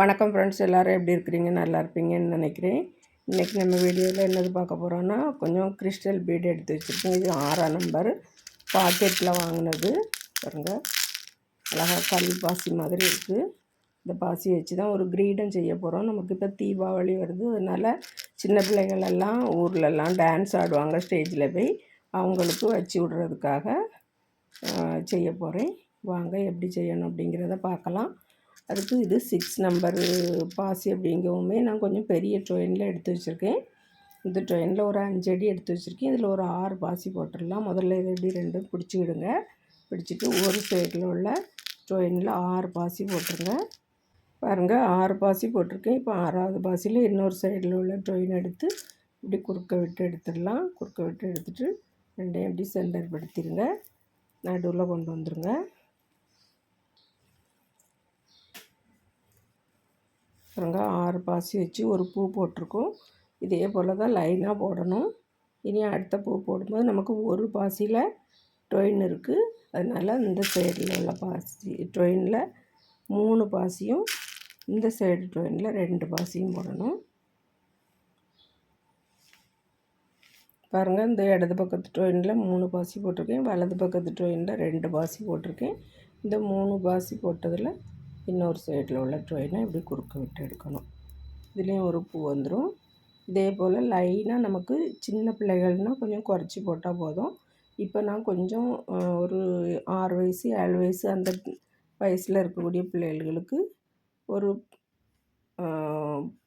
வணக்கம் ஃப்ரெண்ட்ஸ் எல்லோரும் எப்படி இருக்கிறீங்க? நல்லா இருப்பீங்கன்னு நினைக்கிறேன். இன்றைக்கி நம்ம வீடியோவில் என்னது பார்க்க போகிறோன்னா கொஞ்சம் கிறிஸ்டல் பீடு எடுத்து வச்சுருக்கோம் இது ஆறாம் நம்பர் பாக்கெட்டில் வாங்கினது. பாருங்கள் அழகாக கல் பாசி மாதிரி இருக்குது இந்த பாசி வச்சு தான் ஒரு கிரீடம் செய்ய போகிறோம் நமக்கு இப்போ தீபாவளி வருது. அதனால் சின்ன பிள்ளைகளெல்லாம் ஊர்லெல்லாம் டான்ஸ் ஆடுவாங்க ஸ்டேஜில் போய். அவங்களுக்கு வச்சு விட்றதுக்காக செய்ய போகிறேன் வாங்க எப்படி செய்யணும் அப்படிங்கிறத பார்க்கலாம். அதுக்கு இது சிக்ஸ் நம்பரு பாசி அப்படிங்கவுமே நான் கொஞ்சம் பெரிய ட்ரெயினில் எடுத்து வச்சுருக்கேன். இந்த ட்ரெயினில் ஒரு அஞ்சு அடி எடுத்து வச்சுருக்கேன். இதில் ஒரு ஆறு பாசி போட்டுடலாம். முதல்ல இது எப்படி ரெண்டும் பிடிச்சிக்கிடுங்க. பிடிச்சிட்டு ஒரு சைடில் உள்ள ட்ரெயினில் ஆறு பாசி போட்டுருங்க. பாருங்கள் ஆறு பாசி போட்டிருக்கேன். இப்போ ஆறாவது பாசியில் இன்னொரு சைடில் உள்ள ட்ரெயின் எடுத்து இப்படி குறுக்க விட்டு எடுத்துடலாம். குறுக்க விட்டு எடுத்துகிட்டு ரெண்டையும் இப்படி சென்டர் படுத்திடுங்க. நடுவில் கொண்டு வந்துடுங்க பாருங்க ஆறு பாசி வச்சு ஒரு பூ போட்டிருக்கோம். இதே போல் தான் லைனாக போடணும். இனி அடுத்த பூ போடும்போது நமக்கு ஒரு பாசியில் டொயின் இருக்குது அதனால் இந்த சைடில் உள்ள பாசி டொயினில் மூணு பாசியும் இந்த சைடு டொயினில் ரெண்டு பாசியும் போடணும். பாருங்கள் இந்த இடது பக்கத்து டொயினில் மூணு பாசி போட்டிருக்கேன். வலது பக்கத்து டொயினில் ரெண்டு பாசி போட்டிருக்கேன். இந்த மூணு பாசி போட்டதில் இன்னொரு சைடில் உள்ள ட்ரெயினை இப்படி குறுக்க விட்டு எடுக்கணும். இதுலேயும் ஒரு பூ வந்துடும் இதே போல் லைனாக நமக்கு சின்ன பிள்ளைகள்னால் கொஞ்சம் குறைச்சி போட்டால் போதும். இப்போ நான் கொஞ்சம் ஒரு ஆறு வயசு ஏழு வயசு அந்த வயசில் இருக்கக்கூடிய பிள்ளைகளுக்கு ஒரு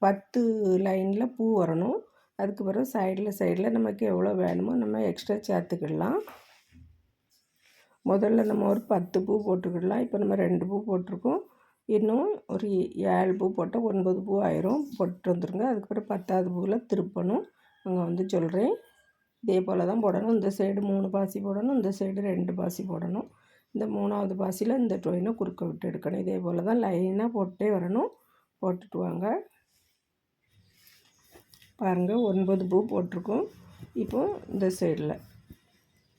பத்து லைனில் பூ வரணும். அதுக்கு பிறகு சைடில் சைடில் நமக்கு எவ்வளோ வேணுமோ நம்ம எக்ஸ்ட்ரா சேர்த்துக்கிடலாம். முதல்ல நம்ம ஒரு பத்து பூ போட்டுக்கிடலாம். இப்போ நம்ம ரெண்டு பூ போட்டிருக்கோம். இன்னும் ஒரு ஏழு பூ போட்டால் ஒன்பது பூ ஆயிரும். போட்டு வந்துடுங்க அதுக்கப்புறம் பத்தாவது பூவில் திருப்பணும். அங்கே வந்து சொல்கிறேன். இதே போல் தான் போடணும். இந்த சைடு மூணு பாசி போடணும். இந்த சைடு ரெண்டு பாசி போடணும். இந்த மூணாவது பாசியில் இந்த டொயினை குறுக்க விட்டு எடுக்கணும். இதே போல் தான் லைனாக போட்டே வரணும். போட்டுட்டு வாங்க. பாருங்கள் ஒன்பது பூ போட்டிருக்கோம். இப்போது இந்த சைடில்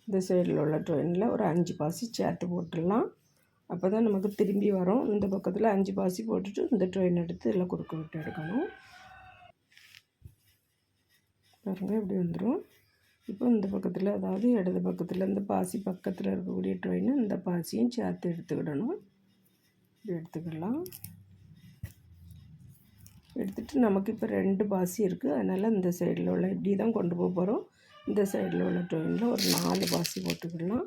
இந்த சைடில் உள்ள ட்ரெயினில் ஒரு அஞ்சு பாசி சேர்த்து போட்டுடலாம். அப்போ தான் நமக்கு திரும்பி வரும். இந்த பக்கத்தில் அஞ்சு பாசி போட்டுட்டு இந்த ட்ரெயின் எடுத்து எல்லாம் குறுக்க விட்டு எடுக்கணும். பாருங்கள் இப்படி வந்துடும் இப்போ இந்த பக்கத்தில் அதாவது இடது பக்கத்தில் இந்த பாசி பக்கத்தில் இருக்கக்கூடிய ட்ரெயினை இந்த பாசியும் சேர்த்து எடுத்துக்கிடணும். இப்படி எடுத்துக்கலாம். எடுத்துகிட்டு நமக்கு இப்போ ரெண்டு பாசி இருக்குது அதனால் இந்த சைடில் உள்ள இப்படி தான் கொண்டு போக போகிறோம் இந்த சைடில் உள்ள ட்ரெயினில் ஒரு நாலு பாசி போட்டுக்கலாம்.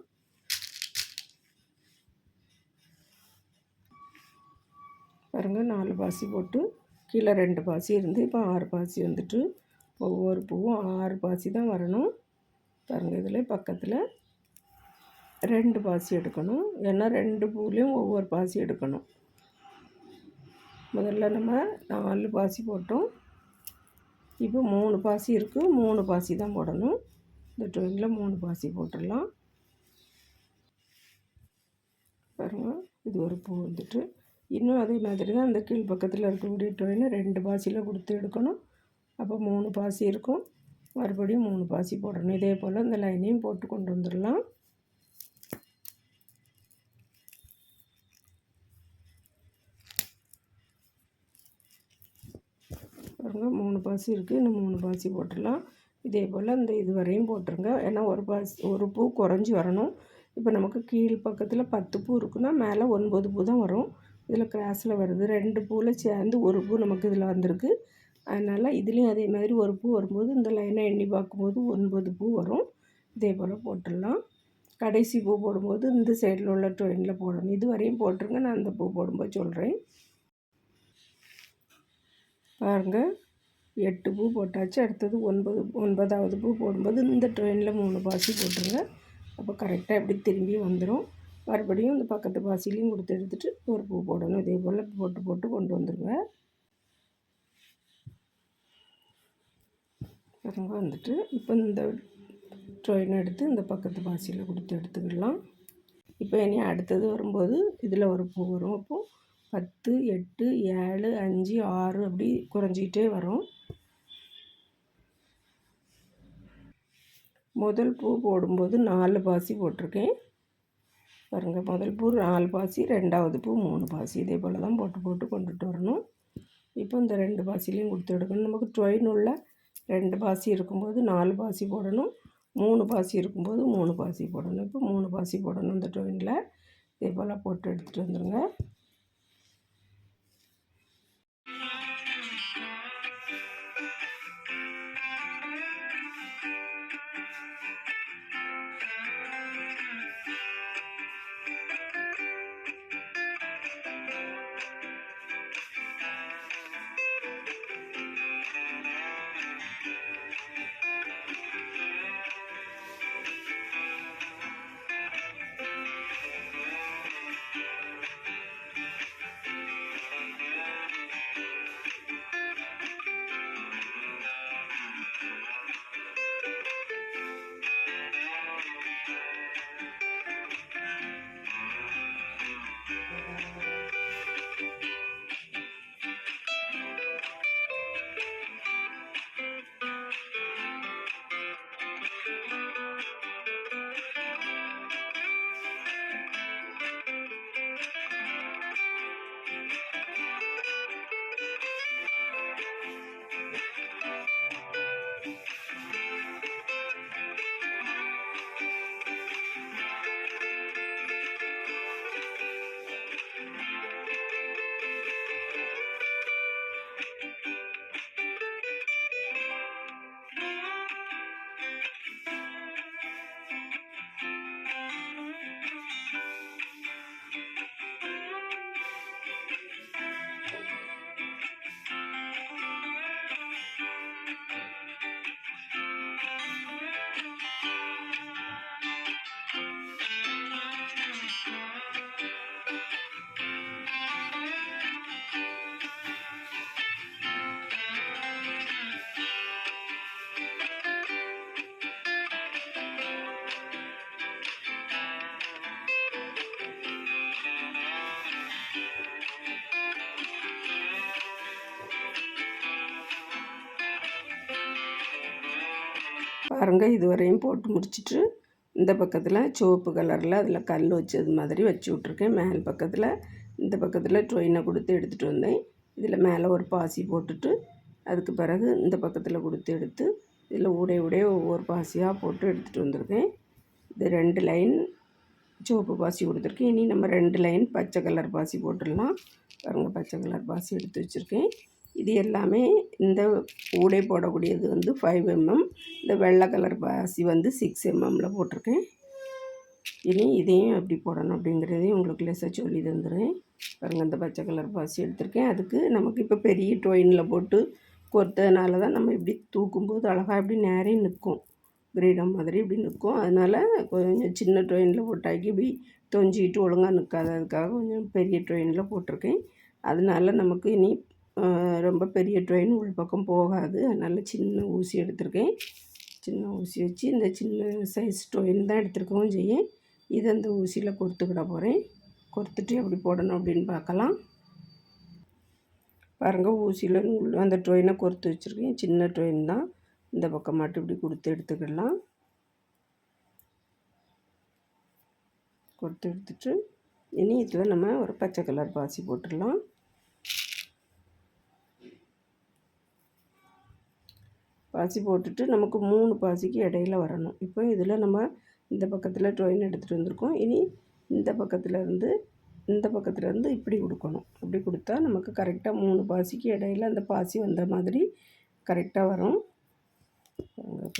பாருங்கள் நாலு பாசி போட்டு கீழே ரெண்டு பாசி இருந்து இப்போ ஆறு பாசி வந்துட்டு ஒவ்வொரு பூவும் ஆறு பாசி தான் வரணும். பாருங்கள் இதில் பக்கத்தில் ரெண்டு பாசி எடுக்கணும். ஏன்னா ரெண்டு பூலேயும் ஒவ்வொரு பாசி எடுக்கணும். முதல்ல நம்ம நாலு பாசி போட்டோம். இப்போ மூணு பாசி இருக்குது மூணு பாசி தான் போடணும். இந்த ட்ரெயினில் மூணு பாசி போட்டுடலாம். பாருங்கள் இது ஒரு பூ வந்துட்டு இன்னும் அதே மாதிரி தான் அந்த கீழ் பக்கத்தில் இருக்கக்கூடிய டொயினை ரெண்டு பாசியில் கொடுத்து எடுக்கணும். அப்போ மூணு பாசி இருக்கும். மறுபடியும் மூணு பாசி போடணும். இதே போல் இந்த லைனையும் போட்டு கொண்டு வந்துடலாம். பாருங்க மூணு பாசி இருக்குது இன்னும் மூணு பாசி போட்டுடலாம். இதே போல் இந்த இது வரையும் போட்டுருங்க. ஏன்னா ஒரு பாசி ஒரு பூ குறைஞ்சி வரணும். இப்போ நமக்கு கீழ் பக்கத்தில் பத்து பூ இருக்குன்னா மேலே ஒன்பது பூ தான் வரும். இதில் கிராஸில் வருது. ரெண்டு பூவில் சேர்ந்து ஒரு பூ நமக்கு இதில் வந்திருக்கு. அதனால் இதுலேயும் அதே மாதிரி ஒரு பூ வரும்போது இந்த லைனை எண்ணி பார்க்கும்போது ஒன்பது பூ வரும். இதே போல் போட்டுடலாம். கடைசி பூ போடும்போது இந்த சைடில் உள்ள ட்ரெயினில் போடணும். இது வரையும் போட்டுருங்க. நான் அந்த பூ போடும்போது சொல்கிறேன் பாருங்கள் எட்டு பூ போட்டாச்சு. அடுத்தது ஒன்பது ஒன்பதாவது பூ போடும்போது இந்த ட்ரெயினில் மூணு பாசி போட்டுருங்க. அப்போ கரெக்டாக எப்படி திரும்பி வந்துடும் மறுபடியும் இந்த பக்கத்து பாசிலையும் கொடுத்து எடுத்துகிட்டு ஒரு பூ போடணும். இதே போல் போட்டு போட்டு கொண்டு வந்துடுங்க பாருங்க வந்துட்டு இப்போ இந்த ட்ரெயின் எடுத்து இந்த பக்கத்து பாசியில் கொடுத்து எடுத்துக்கலாம். இப்போ இனி அடுத்தது வரும்போது இதில் ஒரு பூ வரும். அப்போது பத்து எட்டு ஏழு அஞ்சு ஆறு அப்படி குறைஞ்சிக்கிட்டே வரும். முதல் பூ போடும்போது நாலு பாசி போட்டிருக்கேன். பாருங்கள். முதல் பூ நாலு பாசி ரெண்டாவது பூ மூணு பாசி. இதே போல் தான் போட்டு போட்டு கொண்டுட்டு வரணும். இப்போ இந்த ரெண்டு பாசிலையும் கொடுத்து எடுக்கணும். நமக்கு டொயின் உள்ள ரெண்டு பாசி இருக்கும்போது நாலு பாசி போடணும். மூணு பாசி இருக்கும்போது மூணு பாசி போடணும். இப்போ மூணு பாசி போடணும் இந்த டொயினில் இதே போல் போட்டு எடுத்துகிட்டு வந்துடுங்க பாருங்கள் இதுவரையும் போட்டு முடிச்சுட்டு இந்த பக்கத்தில் சிவப்பு கலரில் அதில் கல் வச்சது மாதிரி வச்சு விட்ருக்கேன் மேல் பக்கத்தில் இந்த பக்கத்தில் ட்ரெயினை கொடுத்து எடுத்துகிட்டு வந்தேன். இதில் மேலே ஒரு பாசி போட்டுட்டு அதுக்கு பிறகு இந்த பக்கத்தில் கொடுத்து எடுத்து இதில் உடைய உடைய ஒவ்வொரு பாசியாக போட்டு எடுத்துகிட்டு வந்திருக்கேன். இது ரெண்டு லைன் சிவப்பு பாசி கொடுத்துருக்கேன். இனி நம்ம ரெண்டு லைன் பச்சை கலர் பாசி போட்டுடலாம். பாருங்கள் பச்சை கலர் பாசி எடுத்து வச்சுருக்கேன். எல்லாமே இந்த ஊடை போடக்கூடியது வந்து ஃபைவ் எம்எம் இந்த வெள்ளை கலர் பாசி வந்து சிக்ஸ் எம்எம்மில் போட்டிருக்கேன். இனி இதையும் எப்படி போடணும் அப்படிங்கிறதையும் உங்களுக்கு லெஸ்ஸாக சொல்லி தந்துடுறேன். பாருங்கள் இந்த பச்சை கலர் பாசி எடுத்திருக்கேன். அதுக்கு நமக்கு இப்போ பெரிய டொயினில் போட்டு கொத்ததுனால தான் நம்ம இப்படி தூக்கும்போது அழகாக இப்படி நேரே நிற்கும். கிரீடம் மாதிரி இப்படி நிற்கும். அதனால் கொஞ்சம் சின்ன ட்ரெயினில் போட்டாக்கி இப்படி தொஞ்சிக்கிட்டு ஒழுங்காக நிற்காது அதுக்காக கொஞ்சம் பெரிய ட்ரெயினில் போட்டிருக்கேன். அதனால நமக்கு இனி ரொம்ப பெரிய ட்ரெயின் உள்பக்கம் போகாது. அதனால் சின்ன ஊசி எடுத்திருக்கேன். சின்ன ஊசி வச்சு இந்த சின்ன சைஸ் ட்ரெயின் தான் எடுத்துருக்கவும் செய்யும் இதை அந்த ஊசியில் கொடுத்துக்கிட போகிறேன் கொடுத்துட்டு எப்படி போடணும் அப்படின்னு பார்க்கலாம். பாருங்கள் ஊசியில் அந்த ட்ரெயினை கொடுத்து வச்சுருக்கேன். சின்ன ட்ரெயின் தான். இந்த பக்கம் மட்டும் இப்படி கொடுத்து எடுத்துக்கிடலாம் கொடுத்து எடுத்துட்டு இனி இதில் நம்ம ஒரு பச்சை கலர் பாசி போட்டுடலாம். பாசி போட்டுட்டு நமக்கு மூணு பாசிக்கு இடையில வரணும். இப்போ இதில் நம்ம இந்த பக்கத்தில் ட்ரெயின் எடுத்துகிட்டு வந்திருக்கோம். இனி இந்த பக்கத்தில் இருந்து இந்த பக்கத்தில் இருந்து இப்படி கொடுக்கணும். அப்படி கொடுத்தா நமக்கு கரெக்டாக மூணு பாசிக்கு இடையில அந்த பாசி வந்த மாதிரி கரெக்டாக வரும்.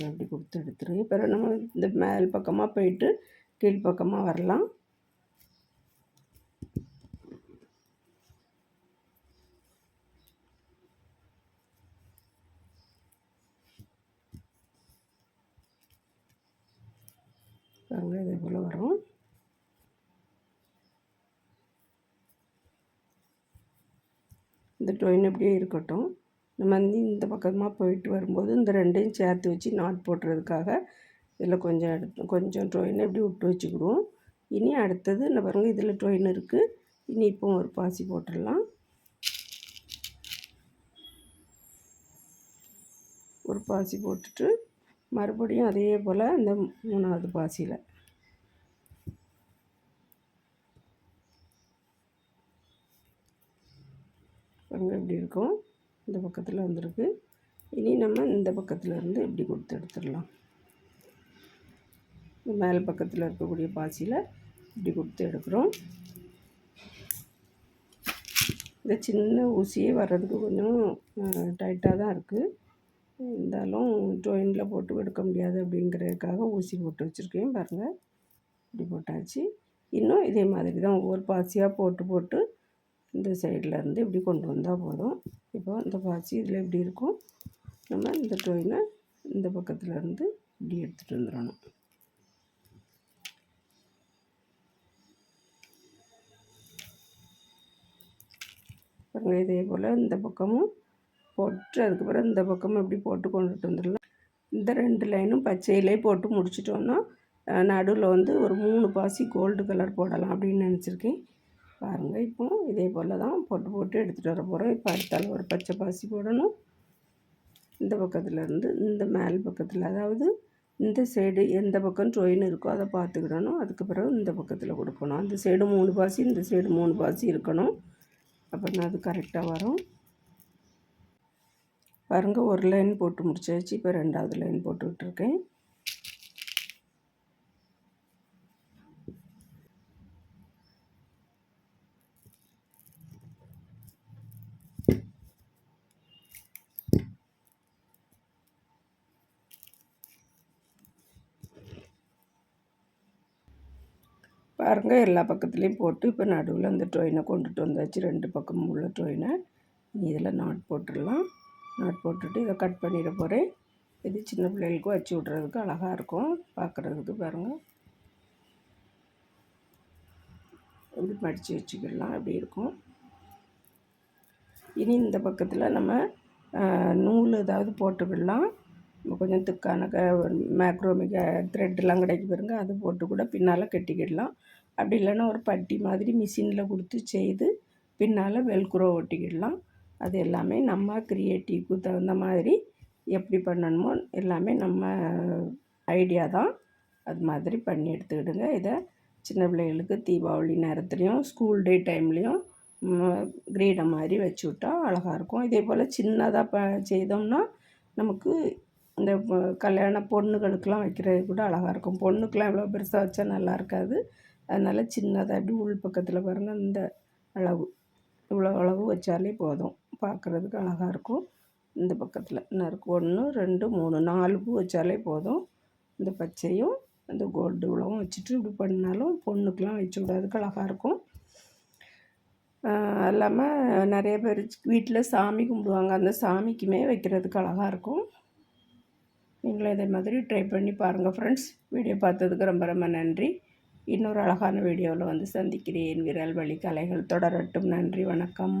அப்படி கொடுத்து எடுத்துரு. பிறகு நம்ம இந்த மேல் பக்கமாக போயிட்டு கீழ்ப்பக்கமாக வரலாம். பாருங்க இது போல் வரும்? இந்த டொயின் அப்படியே இருக்கட்டும். நம்ம வந்து இந்த பக்கமாக போயிட்டு வரும்போது இந்த ரெண்டையும் சேர்த்து வச்சு நாட் போட்டுறதுக்காக இதில் கொஞ்சம் எடுத்து கொஞ்சம் டொயினை எப்படி விட்டு வச்சுக்கிடுவோம். இனி அடுத்தது இந்த பாருங்கள் இதில் டொயின் இருக்குது இனி இப்போ ஒரு பாசி போட்டுடலாம். ஒரு பாசி போட்டுட்டு மறுபடியும் அதே போல் இந்த மூணாவது பாசியில். பாருங்கள் இப்படி இருக்கும். இந்த பக்கத்தில் வந்திருக்கு. இனி நம்ம இந்த பக்கத்தில் இருந்து இப்படி கொடுத்து எடுத்துடலாம். மேல் பக்கத்தில் இருக்கக்கூடிய பாசியில் இப்படி கொடுத்து எடுக்கிறோம். இந்த சின்ன ஊசியே வர்றதுக்கு கொஞ்சம் டைட்டாக தான் இருக்குது இருந்தாலும் ஜாயிண்டில் போட்டு எடுக்க முடியாது அப்படிங்கிறதுக்காக ஊசி போட்டு வச்சுருக்கேன் பாருங்கள் இப்படி போட்டாச்சு. இன்னும் இதே மாதிரி தான் ஒவ்வொரு பாசியாக போட்டு போட்டு இந்த சைடில் இருந்து இப்படி கொண்டு வந்தால் போதும். இப்போ இந்த பாசி இதில் இப்படி இருக்கும். நம்ம இந்த ட்ரெயினை இந்த பக்கத்தில் இருந்து இப்படி எடுத்துகிட்டு வந்துடணும். பாருங்கள் இதே போல் இந்த பக்கமும் போட்டு அதுக்கப்புறம் இந்த பக்கமும் எப்படி போட்டு கொண்டுட்டு வந்துடலாம். இந்த ரெண்டு லைனும் பச்சையிலே போட்டு முடிச்சிட்டோன்னா நடுவில் வந்து ஒரு மூணு பாசி கோல்டு கலர் போடலாம் அப்படின்னு நினச்சிருக்கேன். பாருங்கள் இப்போ இதே போல் தான் போட்டு போட்டு எடுத்துகிட்டு வர போகிறோம் இப்போ அடுத்தால் ஒரு பச்சை பாசி போடணும். இந்த பக்கத்தில் இருந்து இந்த மேல் பக்கத்தில் அதாவது இந்த சைடு எந்த பக்கம் ட்ரொயின் இருக்கோ அதை பார்த்துக்கிடணும். அதுக்கு பிறகு இந்த பக்கத்தில் கொடுக்கணும். அந்த சைடு மூணு பாசி இந்த சைடு மூணு பாசி இருக்கணும். அப்போ அது கரெக்டாக வரும். பாருங்கள் ஒரு லைன் போட்டு முடிச்சாச்சு. இப்போ ரெண்டாவது லைன் போட்டுக்கிட்டுருக்கேன். பாருங்கள் எல்லா பக்கத்துலேயும் போட்டு இப்போ நடுவில் அந்த ட்ரொயினை கொண்டுட்டு வந்தாச்சு. ரெண்டு பக்கமும் உள்ள ட்ரொயினை. இதில் நாட் போட்டுடலாம். நாட் போட்டுட்டு இதை கட் பண்ணிட போகிறேன். இது சின்ன பிள்ளைகளுக்கும் வச்சு விட்றதுக்கு அழகாக இருக்கும். பார்க்குறதுக்கு பாருங்கள் இப்படி மடித்து வச்சுக்கிடலாம். அப்படி இருக்கும். இனி இந்த பக்கத்தில் நம்ம நூல் ஏதாவது போட்டுக்கிடலாம் கொஞ்சம் திக்கான க மேக்ரோமிக த்ரெட்லாம் கிடைக்கு பாருங்க. அது போட்டு கூட பின்னால் கட்டிக்கிடலாம். அப்படி இல்லைன்னா ஒரு பட்டி மாதிரி மிஷினில் கொடுத்து செய்து பின்னால் வெல்க்ரோ ஒட்டிக்கிடலாம். அது எல்லாமே நம்ம க்ரியேட்டிவ்க்கு தகுந்த மாதிரி எப்படி பண்ணணுமோ எல்லாமே நம்ம ஐடியா தான். அது மாதிரி பண்ணி எடுத்துக்கிடுங்க. இதை சின்ன பிள்ளைகளுக்கு தீபாவளி நேரத்துலேயும் ஸ்கூல் டே டைம்லேயும் கிரீடம் மாதிரி வச்சு விட்டா அழகாக இருக்கும். இதே போல் சின்னதாக ப செய்தோம்னா நமக்கு இந்த கல்யாண பொண்ணுகளுக்கெலாம் வைக்கிறது கூட அழகாக இருக்கும். பொண்ணுக்கெலாம் இவ்வளோ பெருசாக வச்சா நல்லா இருக்காது. அதனால் சின்னதாக அப்படி உள் பக்கத்தில் பாருங்கள் இந்த அளவு. இவ்வளோ அளவு வச்சாலே போதும். பார்க்குறதுக்கு அழகாக இருக்கும். இந்த பக்கத்தில் நறுக்கு ஒன்று ரெண்டு மூணு நாலு பூ வச்சாலே போதும். இந்த பச்சையும் இந்த கோல்டு இவ்வளவும் வச்சுட்டு இப்படி பண்ணாலும் பொண்ணுக்கெலாம் வச்சு விடாதுக்கு அழகாக இருக்கும். இல்லாமல் நிறைய பேர் வீட்டில் சாமி கும்பிடுவாங்க. அந்த சாமிக்குமே வைக்கிறதுக்கு அழகாக இருக்கும். நீங்களும் இதே மாதிரி ட்ரை பண்ணி பாருங்கள் ஃப்ரெண்ட்ஸ் வீடியோ பார்த்ததுக்கு ரொம்ப ரொம்ப நன்றி. இன்னொரு அழகான வீடியோவில் வந்து சந்திக்கிறேன். விரல் வழி கலைகள் தொடரட்டும். நன்றி வணக்கம்.